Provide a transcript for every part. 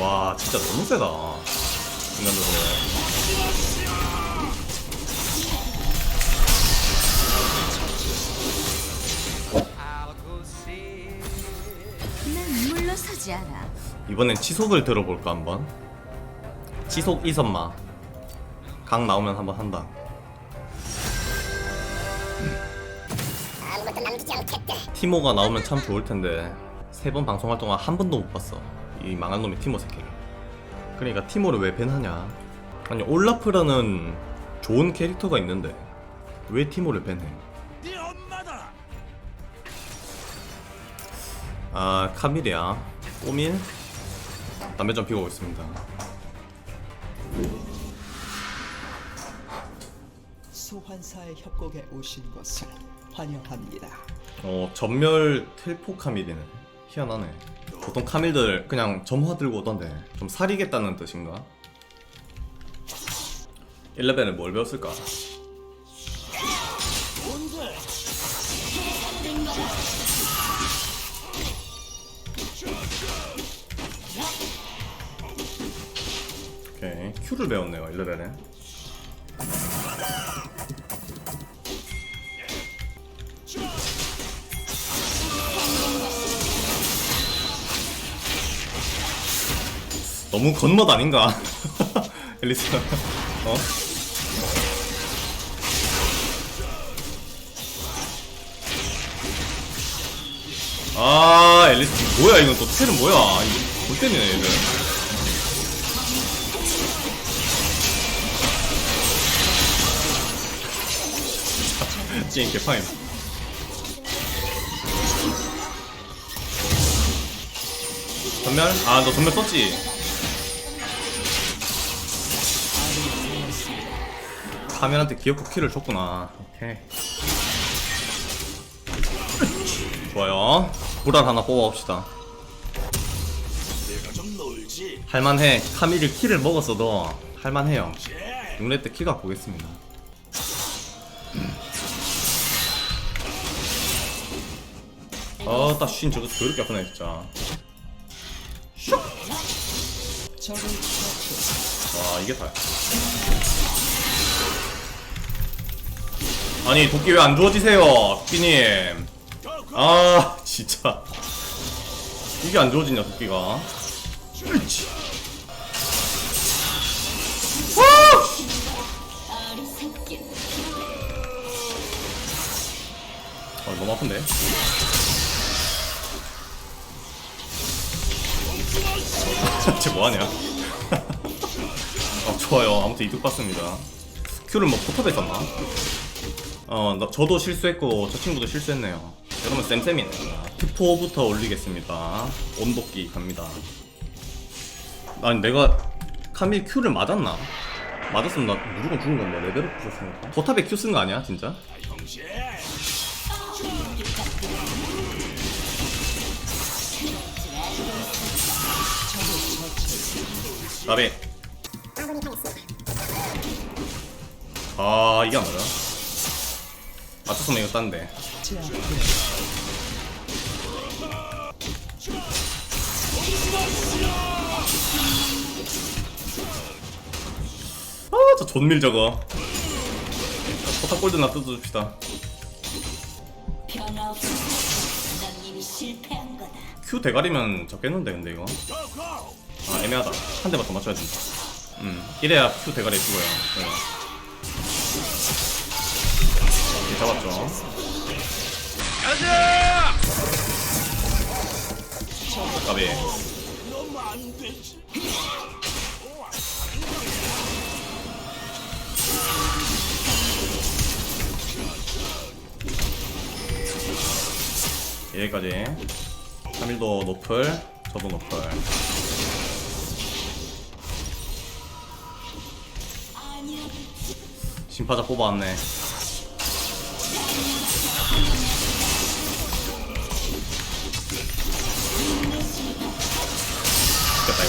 와 진짜 너무 세다. 인간적으로. 난 물러서지 않아. 이번엔 치속을 들어볼까 한번? 치속 이선마. 강 나오면 한번 한다. 티모가 나오면 참 좋을 텐데 세 번 방송할 동안 한 번도 못 봤어. 이 망한 놈의 티모 새끼를. 그러니까 티모를 왜 밴하냐? 아니 올라프라는 좋은 캐릭터가 있는데 왜 티모를 밴해? 아 카밀이야. 오밀. 담배 좀 피우고 있습니다. 소환사의 협곡에 오신 것을 환영합니다. 어 전멸 텔포 카밀이네 희한하네 보통 카밀들 그냥 점화 들고 오던데 좀 사리겠다는 뜻인가? 1레벨에 뭘 배웠을까? 오케이 Q를 배웠네요 1레벨에 너무 겉멋 아닌가? 앨리스 어? 아 앨리스 뭐야 이건 또 텔은 뭐야 이거 볼 때리네 얘들 찐 개파임 전멸? 아너 전멸 썼지? 카면한테 기어코 키를 줬구나. 오케이. 좋아요. 불알 하나 뽑아봅시다. 할만해. 카밀이 키를 먹었어도 할만해요. 6렙 때 키가 보겠습니다. 아따 쉰 저거 더럽게 아프네 진짜. 처치. 와 이게 다야 아니 도끼 왜 안 주워지세요 피님 아 진짜 이게 안 주워지냐 도끼가. 아 너무 아픈데 쟤 뭐하냐 어, 좋아요. 아무튼 이득 봤습니다. 큐를 뭐 포탑에 썼나? 어, 나, 저도 실수했고 저 친구도 실수했네요. 그러면 쌤쌤이네. 큐포부터 올리겠습니다. 온도끼 갑니다. 아니 내가 카밀 큐를 맞았나? 맞았으면 나 무조건 죽은 건데 레벨업 부셨으니까. 포탑에 큐쓴거 아니야 진짜? 나비. 아 이게 안 맞아. 맞췄으면 이거 딴데. 아저 존밀 저거. 포탑. 변화. 넌 이미 실패한 거다. Q 대가리면 적겠는데 근데 이거. 아 애매하다. 한 대만 더 맞춰야 된다. 음 이래야 Q 대가리 죽어요. 네. 잡았죠. 가비. 여기까지 3일도 노플 저도 노플 심파자 뽑아왔네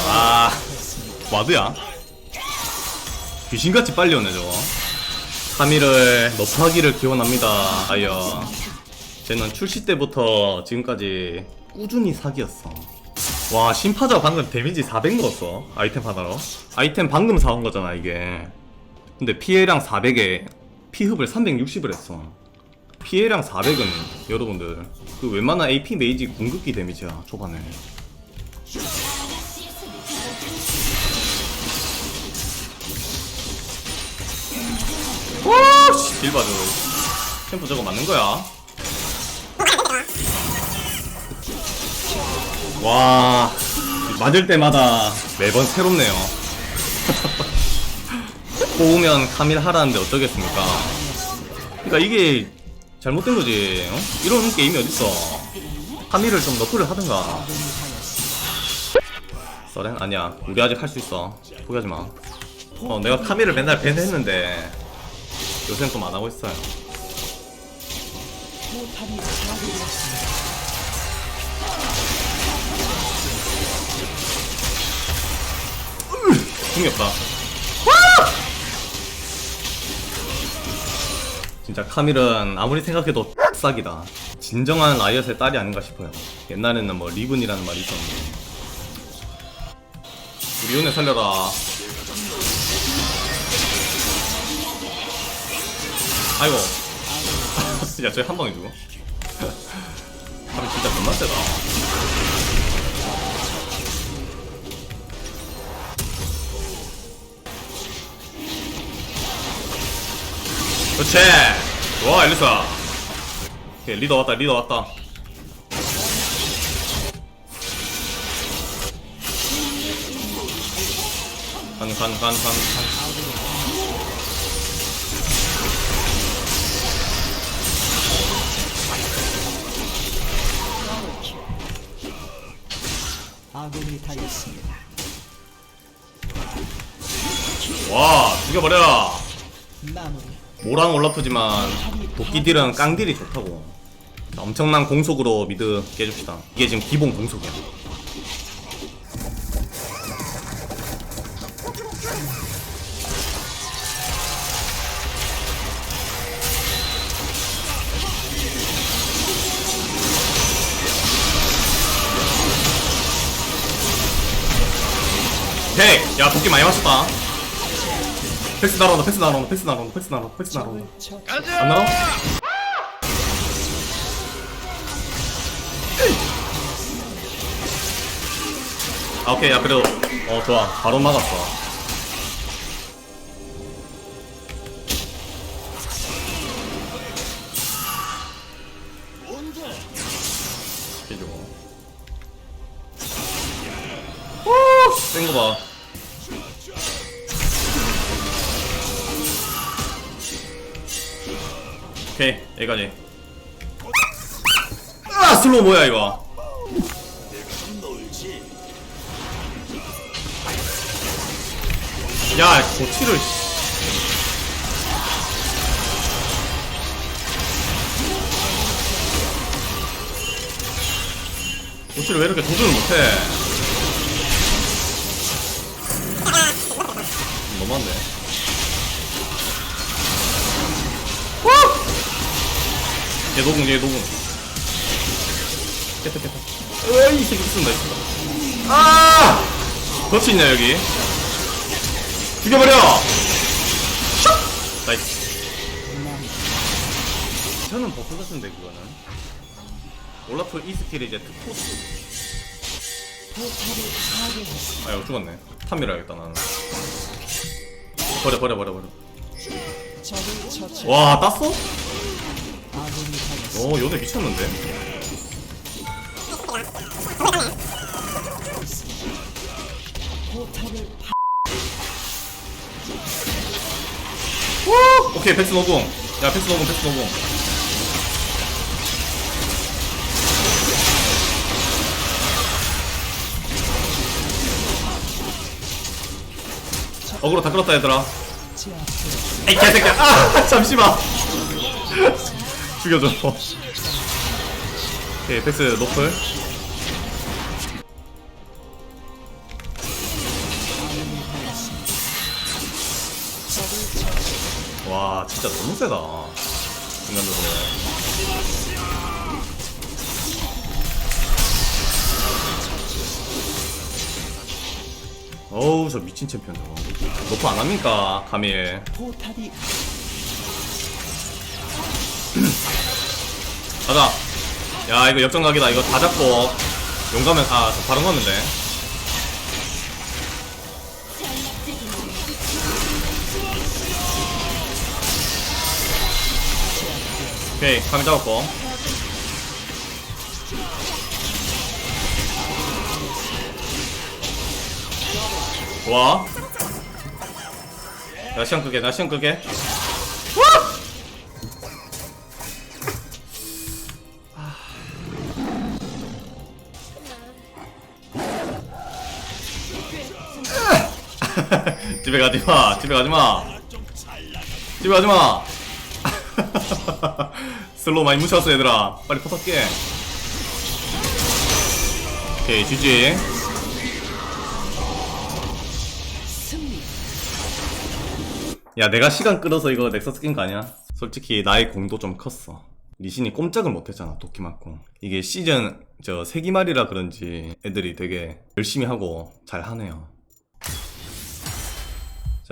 아 와드야. 귀신같이 빨리 오네 저거. 3일을 너프하기를 기원합니다 아이어. 쟤는 출시 때부터 지금까지 꾸준히 사기였어. 와 심파자 방금 데미지 400 넣었어 아이템 하나로. 아이템 방금 사온 거잖아 이게. 근데 피해량 400에 피흡을 360을 했어. 피해량 400은 여러분들 그 웬만한 AP 메이지 궁극기 데미지야 초반에 와씨. 빌바드 템포 저거 맞는 거야. 와 맞을 때마다 매번 새롭네요. 뽑으면 카밀 하라는데 어쩌겠습니까? 그러니까 이게 잘못된 거지 어? 이런 게임이 어딨어? 카밀을 좀 너프를 하든가. 써렌? 아니야. 우리 아직 할 수 있어. 포기하지 마. 어, 내가 카밀을 맨날 밴했는데 요새는 좀 안 하고 있어요. 궁이 없다. 진짜 카밀은 아무리 생각해도 싹이다. 진정한 라이엇의 딸이 아닌가 싶어요. 옛날에는 뭐 리븐이라는 말이 있었는데. 우리 은혜 살려라. 아이고. 야, 저기 한 방에 죽어. 카밀 진짜 겁나 세다. 그렇지 좋아 엘리사 오케이 리더 왔다 리더 왔다 간 간 간 간간 아군이 당했습니다. 와 죽여버려. 마무리. 모랑 올라프지만 도끼딜은 깡딜이 좋다고. 엄청난 공속으로 미드 깨줍시다. 이게 지금 기본 공속이야 야 도끼 많이 맞췄다. 패스 날아온다 패스 날아온다 패스 날아온다 패스 날아온다 패스 날아온다. 적안 날아? 아 오케이. 야 그래도 어 좋아. 바로 막았어. 센거 봐 여기까지. 아 슬로우 뭐야 이거? 야 고치를 고치를 왜 이렇게 조준을 못해? 너무한데 얘 녹음 얘 녹음 깼다 깼다 으이 이 새끼 쓴다 이거 아! 덫이 있냐 여기? 죽여버려! 슉! 나이스. 저는 버프 같은데 그거는? 올라프 이 스킬이 이제 파괴했습니다. 아 이거 죽었네. 탐밀어야겠다 나는. 버려 버려 버려 버려. 와 땄어? 당했습니다. 오 요네 미쳤는데? 파... 오케이 패스 노공 야 패스 노공 패스 노공 어그로 다 끌었다 얘들아. 에이 개새끼야. 아 잠시만 죽여줘. 오케이 패스 노플. 와 진짜 너무 세다. 인간적으로. 어우 저 미친 챔피언 저거. 너프 안 합니까 포탑이 가자. 야 이거 역전각이다. 이거 다 잡고 용가면 아저 바로 돼 오케이 카밀 잡았고. 좋아. 나 시간 끄게 나 시간 끄게 집에 가지 마. 집에 가지 마. 집에 가지 마. 슬로우 많이 무시했어 얘들아. 빨리 포탑 깨. 오케이 GG. 야 내가 시간 끌어서 이거 넥서스 낀 거 아니야? 솔직히 나의 공도 좀 컸어. 리신이 꼼짝을 못했잖아 도끼 맞고 이게 시즌 저 세기말이라 그런지 애들이 되게 열심히 하고 잘 하네요.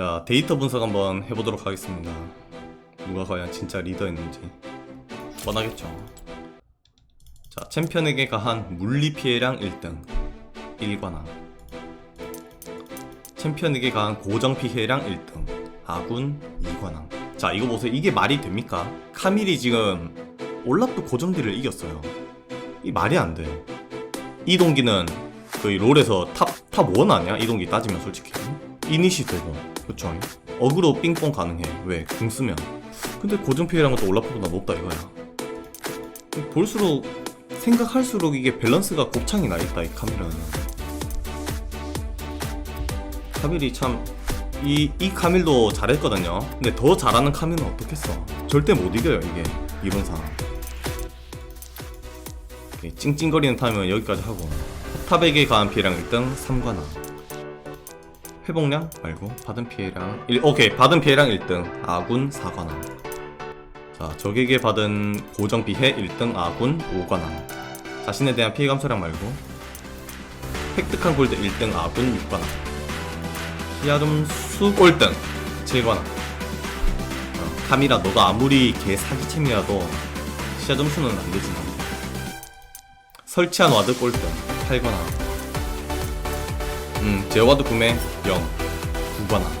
자 데이터 분석 한번 해보도록 하겠습니다. 누가 과연 진짜 리더였는지. 뻔하겠죠. 자 챔피언에게 가한 물리 피해량 1등. 1관왕. 챔피언에게 가한 고정 피해량 1등. 아군 2관왕. 자 이거 보세요. 이게 말이 됩니까? 카밀이 지금 올라프 고정딜을 이겼어요. 이 말이 안돼. 이동기는 거의 롤에서 탑, 탑1 아니야? 이동기 따지면 솔직히. 이니시 되고 그쵸. 어그로 삥뽕 가능해. 왜? 궁 쓰면. 근데 고정 피해라는 것도 올라프보다 높다 이거야. 볼수록 생각할수록 이게 밸런스가 곱창이 나있다 이 카밀은 카밀이 참 이, 이 카밀도 잘했거든요. 근데 더 잘하는 카밀은 어떻겠어? 절대 못 이겨요 이게. 이번 상황. 찡찡거리는 타임은 여기까지 하고. 탑에게 가한 피해량 1등 3관왕 회복량? 말고 받은 피해량 1, 오케이 받은 피해량 1등. 아군 4관왕. 자 적에게 받은 고정 피해 1등 아군 5관왕. 자신에 대한 피해 감소량 말고 획득한 골드 1등 아군 6관왕. 시야름 수 꼴등 7관왕. 어, 카미라 너가 아무리 개 사기챔이라도 시야 점수는 안 되지 너. 설치한 와드 꼴등 8관왕 음, 제어와드 구매 0 9관왕.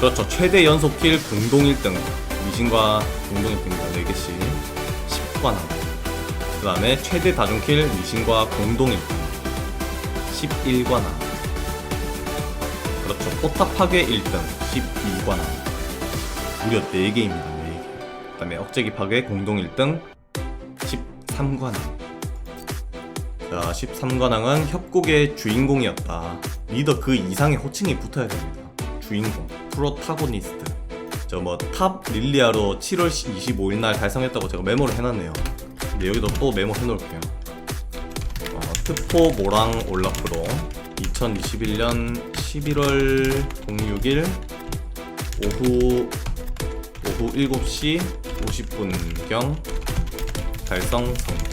그렇죠. 최대 연속 킬 공동 1등. 미신과 공동 1등입니다. 4개씩. 10관왕. 그 다음에 최대 다중킬 미신과 공동 1등. 11관왕. 그렇죠. 포탑 파괴 1등. 12관왕. 무려 4개입니다. 4개 그 다음에 억제기 파괴 공동 1등 13관왕. 자 13관왕은 협곡의 주인공이었다. 리더 그 이상의 호칭이 붙어야 됩니다. 주인공 프로타고니스트. 저 뭐 탑 릴리아로 7월 25일 날 달성했다고 제가 메모를 해놨네요. 근데 여기도 또 메모 해놓을게요. 어, 트포 모랑 올라프로 2021년 11월 06일 오후 오후 7시 50분경 달성 성공